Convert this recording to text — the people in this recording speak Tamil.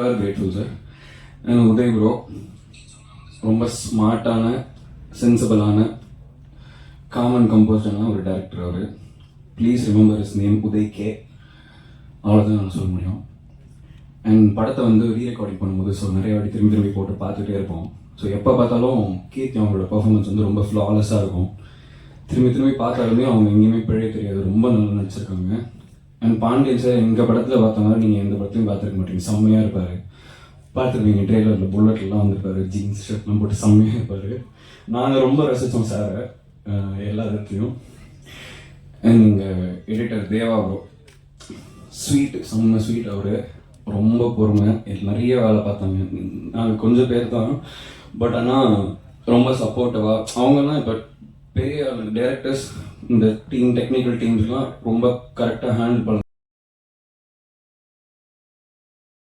கிரேட்ஃபுல் சார் உதய் ப்ரோ ரொம்ப ஸ்மார்ட்டான சென்சிபிளான காமன் கம்போஸ்டான ஒரு director our. Please remember his name Uday K அவ்வளோதான் நான் சொல்ல முடியும். அண்ட் படத்தை வந்து ரீ ரெக்கார்டிங் பண்ணும்போது ஸோ நிறைய வாட்டி திரும்பி திரும்பி போட்டு பார்த்துட்டே இருப்போம். ஸோ எப்போ பார்த்தாலும் கீர்த்தி அவங்களோட பர்ஃபார்மன்ஸ் வந்து ரொம்ப ஃப்ளாலெஸ்ஸாக இருக்கும். திரும்பி திரும்பி பார்த்தாலுமே அவங்க எங்கேயுமே பிழைய தெரியாது. ரொம்ப நல்லா நடிச்சிருக்காங்க. பாண்டியன் சார் எங்கள் படத்தில் பார்த்த மாதிரி நீங்கள் எந்த படத்தையும் பார்த்துருக்க மாட்டீங்க. செம்மையாக இருப்பார். பார்த்துருப்பீங்க ட்ரெய்லரில் புல்லட்லாம் வந்திருப்பாரு ஜீன்ஸ் ஷர்ட்லாம் போட்டு செம்மையாக இருப்பார். நாங்கள் ரொம்ப ரசித்தோம் சாரை எல்லா அண்ட் எங்கள் எடிட்டர் தேவா ப்ரோ ஸ்வீட் செம்ம ஸ்வீட் அவர். ரொம்ப பொறுமை. நிறைய வேலை பார்த்தாங்க. நாங்கள் கொஞ்சம் பேர் தான். பட் ஆனால் ரொம்ப சப்போர்ட்டிவாக அவங்கெல்லாம் இப்போ பெரிய டேரக்டர்ஸ் இந்த டீம் டெக்னிக்கல் டீம்ஸ்லாம் ரொம்ப கரெக்டாக ஹேண்டில் பண்ண